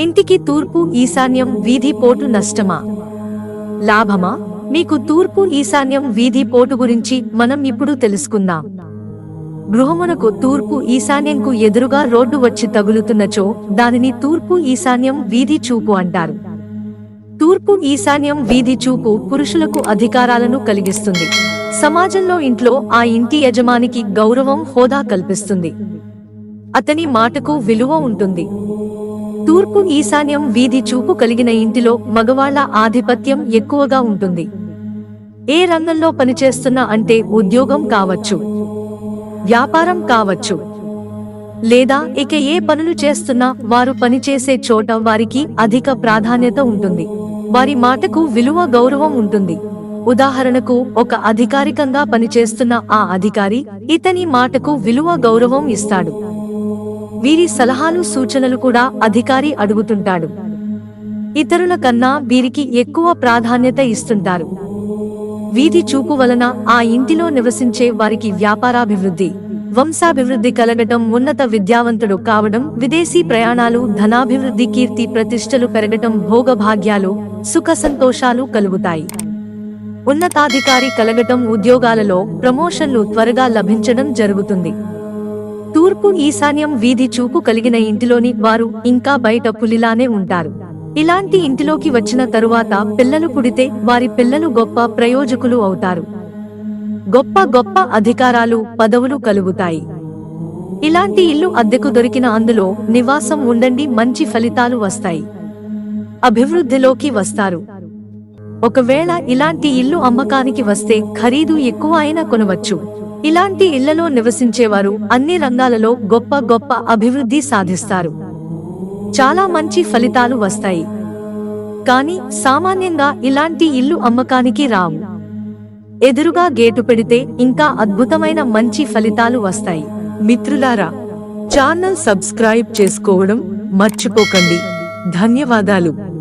ఇంటికి తూర్పు ఈశాన్యం వీధి పోటు నష్టమా? లాభమా? మీకు తూర్పు ఈశాన్యం వీధి పోటు గురించి మనం ఇప్పుడు తెలుసుకుందాం. గృహమునకు తూర్పు ఈశాన్యంకు ఎదురుగా రోడ్డు వచ్చి తగులుతున్నచో దానిని తూర్పు ఈశాన్యం వీధి చూపు అంటారు. తూర్పు ఈశాన్యం వీధి చూపు పురుషులకు అధికారాలను కలిగిస్తుంది. సమాజంలో ఇంట్లో ఆ ఇంటి యజమానికి గౌరవం హోదా కల్పిస్తుంది. అతని మాటకు విలువ ఉంటుంది. తూర్పు ఈశాన్యం వీధి చూపు కలిగిన ఇంటిలో మగవాళ్ళ ఆధిపత్యం ఎక్కువగా ఉంటుంది. ఏ రంగంలో పనిచేస్తున్నా అంటే ఉద్యోగం కావచ్చు. వ్యాపారం కావచ్చు. లేదా ఇక ఏ పనులు చేస్తున్నా వారు పనిచేసే చోట వారికి అధిక ప్రాధాన్యత ఉంటుంది. వారి మాటకు విలువ గౌరవం ఉంటుంది. ఉదాహరణకు ఒక అధికారికంగా పనిచేస్తున్న ఆ అధికారి ఇతని మాటకు విలువ గౌరవం ఇస్తాడు. వీరి సలహాలు సూచనలు కూడా అధికారి అడుగుతుంటాడు. ఇతరుల కన్నా వీరికి ఎక్కువ ప్రాధాన్యత ఇస్తుంటారు. వీధి చూపు వలన ఆ ఇంటిలో నివసించే వారికి వ్యాపారాభివృద్ధి వంశాభివృద్ధి కలగటం ఉన్నత విద్యావంతుడు కావడం విదేశీ ప్రయాణాలు ధనాభివృద్ధి కీర్తి ప్రతిష్టలు పెరగటం భోగభాగ్యాలు సుఖ సంతోషాలు కలుగుతాయి. ఉన్నతాధికారి కలగటం ఉద్యోగాలలో ప్రమోషన్లు త్వరగా లభించడం జరుగుతుంది. తూర్పు ఈశాన్యం వీధి చూపు కలిగిన ఇంటిలోని వారు ఇంకా బయట పులిలానే ఉంటారు. ఇలాంటి ఇంటిలోకి వచ్చిన తరువాత పిల్లలు పుడితే వారి పిల్లలు గొప్ప ప్రయోజకులు అవుతారు. గొప్ప గొప్ప అధికారాలు పదవులు కలుగుతాయి. ఇలాంటి ఇల్లు అద్దెకు దొరికిన అందులో నివాసం ఉండండి మంచి ఫలితాలు వస్తాయి. అభివృద్ధిలోకి వస్తారు. ఒకవేళ ఇలాంటి ఇల్లు అమ్మకానికి వస్తే ఖరీదు ఎక్కువ అయినా కొనవచ్చు. ఇలాంటి ఇళ్ళలో నివసించేవారు అన్ని రంగాలలో గొప్ప గొప్ప అభివృద్ధి సాధిస్తారు. చాలా మంచి ఫలితాలు వస్తాయి. కానీ సామాన్యంగా ఇలాంటి ఇల్లు అమ్మకానికి రావు. ఎదురుగా గేటు పెడితే ఇంకా అద్భుతమైన మంచి ఫలితాలు వస్తాయి. మిత్రులారా ఛానల్ సబ్స్క్రైబ్ చేసుకోవడం మర్చిపోకండి. ధన్యవాదాలు.